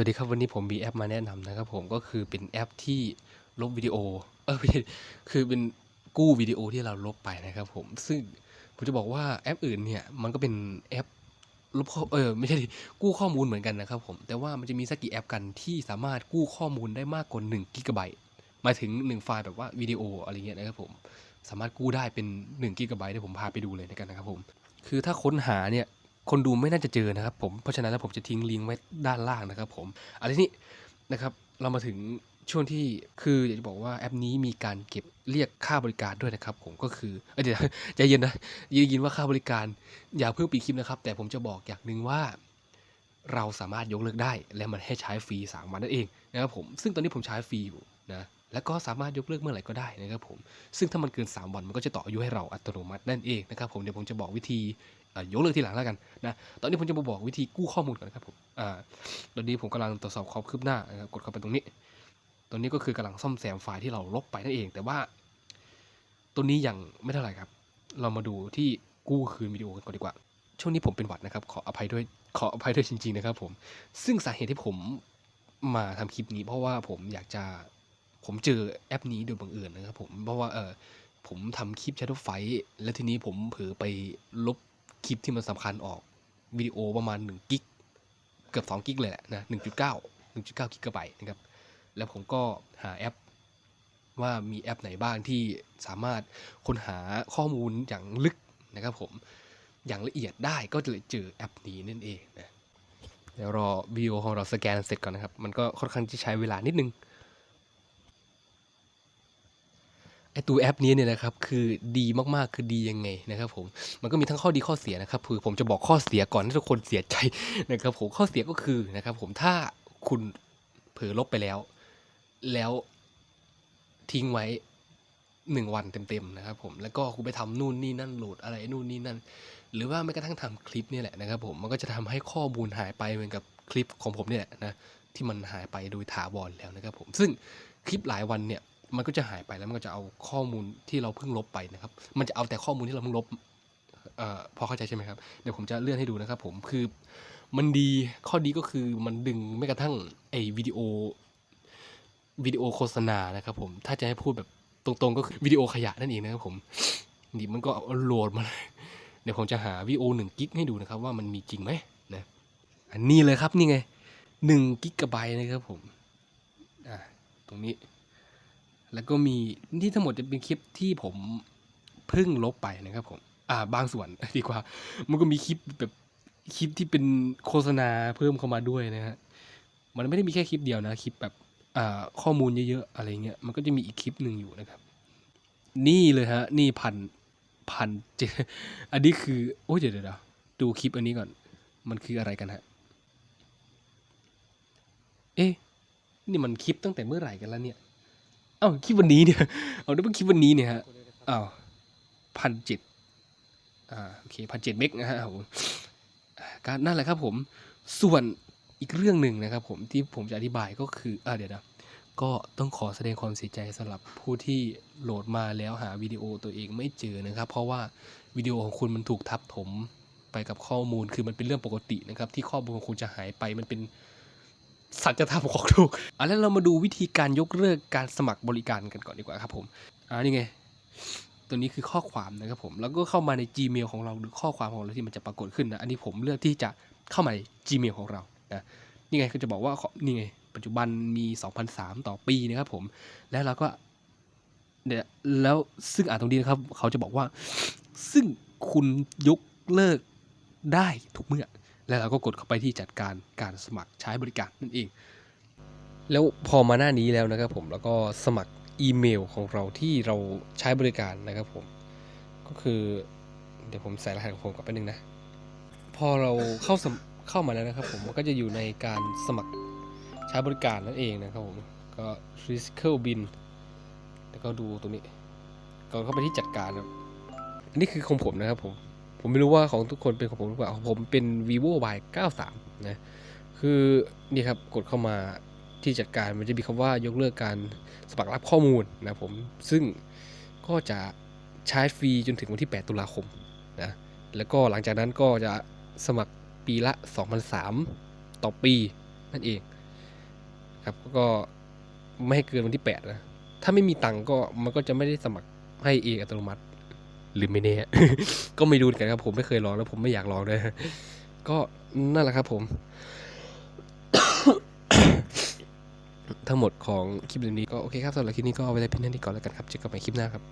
วัสดีครับวันนี้ผมมีแอปมาแนะนำนะครับผมก็คือเป็นแอปที่ลบวิดีโอเออไม่ใช่คือเป็นกู้วิดีโอที่เราลบไปนะครับผมซึ่งผมจะบอกว่าแอปอื่นเนี่ยมันก็เป็นแอปลบข้อเออไม่ใช่ดิกู้ข้อมูลเหมือนกันนะครับผมแต่ว่ามันจะมีสักกี่แอปกันที่สามารถกู้ข้อมูลได้มากกว่า1กิกะไบต์มาถึง 1 ไฟล์แบบว่าวิดีโออะไรเงี้ยนะครับผมสามารถกู้ได้เป็น1กิกะไบต์เดี๋ยวผมพาไปดูเลยกันนะครับผมคือถ้าค้นหาเนี่ย คนดูไม่น่าจะเจอนะครับผมเพราะฉะนั้นแล้วผมจะทิ้งลิงก์ไว้ด้านล่างนะครับผมอันนี้นะครับเรามาถึงช่วงที่คืออยากจะบอกว่าแอปนี้มีการเก็บเรียกค่าบริการด้วยนะครับ ผมก็คือเดี๋ยวใจเย็นนะยืนยินว่าค่าบริการ อย่าเพิ่งปิดคลิปนะครับ แต่ผมจะบอกอย่างหนึ่งว่า เราสามารถยกเลิกได้ และมันให้ใช้ฟรีสามวันนั่นเองนะครับผมซึ่งตอนนี้ผมใช้ฟรีอยู่นะ แล้วก็สามารถยกเลิกเมื่อไหร่ก็ได้นะครับผม ซึ่งถ้ามันเกิน 3 วันมันก็จะต่ออายุให้เราอัตโนมัตินั่นเองนะครับผมเดี๋ยวผมจะบอกวิธียกเลิกทีหลังแล้วกันนะตอนนี้ผมจะมาบอกวิธีกู้ข้อมูลก่อนนะครับผมอ่าตอนนี้ผมกำลังตรวจสอบความคืบหน้านะครับกดเข้าไปตรงนี้ ตรงนี้ก็คือกำลังซ่อมแซมไฟล์ที่เราลบไปนั่นเอง แต่ว่า ตัวนี้ยังไม่เท่าไหร่ครับ เรามาดูที่กู้คืนวิดีโอกันก่อนดีกว่า ช่วงนี้ผมเป็นหวัดนะครับ ขออภัยด้วยขออภัยด้วยจริง ๆ นะครับผมซึ่งสาเหตุที่ผมมาทำคลิปนี้เพราะว่าผมอยากจะ ผมเจอแอปนี้โดยบังเอิญนะครับผมเพราะว่าเออผมทำคลิป Shadow Fight แล้วทีนี้ผมเผลอไปลบคลิปที่มันสำคัญออกวิดีโอประมาณ1กิกเกือบ2กิกเลยแหละนะ1.9 1.9กิกะไบต์นะครับ แล้วผมก็หาแอปว่ามีแอปไหนบ้างที่สามารถค้นหาข้อมูลอย่างลึกนะครับผมอย่างละเอียดได้ก็จะเลยเจอแอปนี้นั่นเองนะเดี๋ยวรอวิดีโอของเราสแกนเสร็จก่อนนะครับ มันก็ค่อนข้างจะใช้เวลานิดนึง ไอตัวแอปนี้เนี่ยนะครับคือดีมากๆคือดียังไงนะครับผมมันก็มีทั้งข้อดีข้อเสียนะครับคือผมจะบอกข้อเสียก่อนให้ทุกคนเสียใจนะครับผมข้อเสียก็คือนะครับผมถ้าคุณเผลอลบไปแล้ว แล้วทิ้งไว้หนึ่งวันเต็มๆนะครับผมแล้วก็คุณไปทำนู่นนี่นั่นโหลดอะไรนู่นนี่นั่น หรือว่าแม้กระทั่งทำคลิปนี่แหละนะครับผมมันก็จะทำให้ข้อมูลหายไปเหมือนกับคลิปของผมเนี่ยนะที่มันหายไปโดยถาวรแล้วนะครับผมซึ่งคลิปหลายวันเนี่ย มันก็จะหายไปแล้วมันก็จะเอาข้อมูลที่เราเพิ่งลบไปนะครับ มันจะเอาแต่ข้อมูลที่เราเพิ่งลบเอ่อพอเข้าใจใช่ไหมครับ เดี๋ยวผมจะเลื่อนให้ดูนะครับผมคือมันดีข้อดีก็คือมันดึงแม้กระทั่งไอ้วิดีโอวิดีโอโฆษณานะครับผมถ้าจะให้พูดแบบตรงๆ ก็คือวิดีโอขยะนั่นเองนะครับผมนี่มันก็เอาโหลดมาเลยเดี๋ยวผมจะหาวิดีโอหนึ่งกิกให้ดูนะครับ ว่ามันมีจริงไหมนะอันนี้เลยครับนี่ไงหนึ่งกิกะไบต์นะครับผมอ่าตรงนี้ แล้วก็มีนี่ทั้งหมดจะเป็นคลิปที่ผมเพิ่งลบไปนะครับผม อ่า บางส่วนดีกว่า มันก็มีคลิปแบบคลิปที่เป็นโฆษณาเพิ่มเข้ามาด้วยนะฮะ มันไม่ได้มีแค่คลิปเดียวนะ คลิปแบบอ่าข้อมูลเยอะๆอะไรเงี้ย มันก็จะมีอีกคลิปหนึ่งอยู่นะครับ นี่เลยฮะ นี่พันพันเจอันนี้คือ โอ้ยเดี๋ยวเดี๋ยวเดี๋ยวดูคลิปอันนี้ก่อน มันคืออะไรกันฮะ เอ๊ะ นี่มันคลิปตั้งแต่เมื่อไหร่กันแล้วเนี่ย เอ้าคลิปวันนี้เนี่ยเอาได้เป็นคลิปวันนี้เนี่ยฮะอ้าวพันเจ็ดอ่าโอเคพันเจ็ดเมกนะฮะผมการนั่นแหละครับผมส่วนอีกเรื่องหนึ่งนะครับผมที่ผมจะอธิบายก็คืออ่าเดี๋ยวนะก็ต้องขอแสดงความเสียใจสำหรับผู้ที่โหลดมาแล้วหาวิดีโอตัวเองไม่เจอนะครับ เพราะว่าวิดีโอของคุณมันถูกทับถมไปกับข้อมูลคือมันเป็นเรื่องปกตินะครับ ที่ข้อมูลของคุณจะหายไปมันเป็น สัจธรรมของถูกอะแล้วเรามาดูวิธีการยกเลิกการสมัครบริการกันก่อนดีกว่าครับผมอ่านี่ไงตัวนี้คือข้อความนะครับผม แล้วก็เข้ามาใน Gmail ของเราหรือข้อความของเราที่มันจะปรากฏขึ้นนะ อันนี้ผมเลือกที่จะเข้ามาใน Gmail ของเรานะนี่ไงคือจะบอกว่านี่ไง ปัจจุบันมี2,003ต่อปีนะครับผม แล้วเราก็เนี่ยแล้วซึ่งอ่านตรงนี้นะครับ เขาจะบอกว่า ซึ่งคุณยกเลิกได้ทุกเมื่อ แล้วเราก็กดเข้าไปที่จัดการการสมัครใช้บริการนั่นเอง แล้วพอมาหน้านี้แล้วนะครับผมแล้วก็สมัครอีเมลของเราที่เราใช้บริการนะครับผม ก็คือเดี๋ยวผมใส่รหัสของผมก่อนแป๊บนึงนะ พอเราเข้าเข้ามาแล้วนะครับผมมันก็จะอยู่ในการสมัครใช้บริการนั่นเองนะครับผมก็ physical bin แล้วก็ดูตรงนี้ก่อนเข้าไปที่จัดการครับอันนี้คือของผมนะครับผม ผมไม่รู้ว่าของทุกคนเป็นของผมหรือเปล่าของผมเป็น vivo y 93นะคือนี่ครับกดเข้ามาที่จัดการมันจะมีคำว่ายกเลิกการสมัครรับข้อมูลนะผมซึ่งก็จะใช้ฟรีจนถึงวันที่ 8 ตุลาคมนะแล้วก็หลังจากนั้นก็จะสมัครปีละ 2,003 ต่อปีนั่นเองครับก็ไม่ให้เกินวันที่แปดนะ ถ้าไม่มีตังก็มันก็จะไม่ได้สมัครให้เองอัตโนมัติ หรือไม่แน่ก็ไม่รู้เหมือนกันครับ ผมไม่เคยลองแล้วผมไม่อยากลองด้วยก็นั่นแหละครับผม ทั้งหมดของคลิปนี้ก็โอเคครับสำหรับคลิปนี้ก็เอาไว้แต่เพียงเท่านี้ก่อนแล้วกันครับเจอกันใหม่คลิปหน้าครับ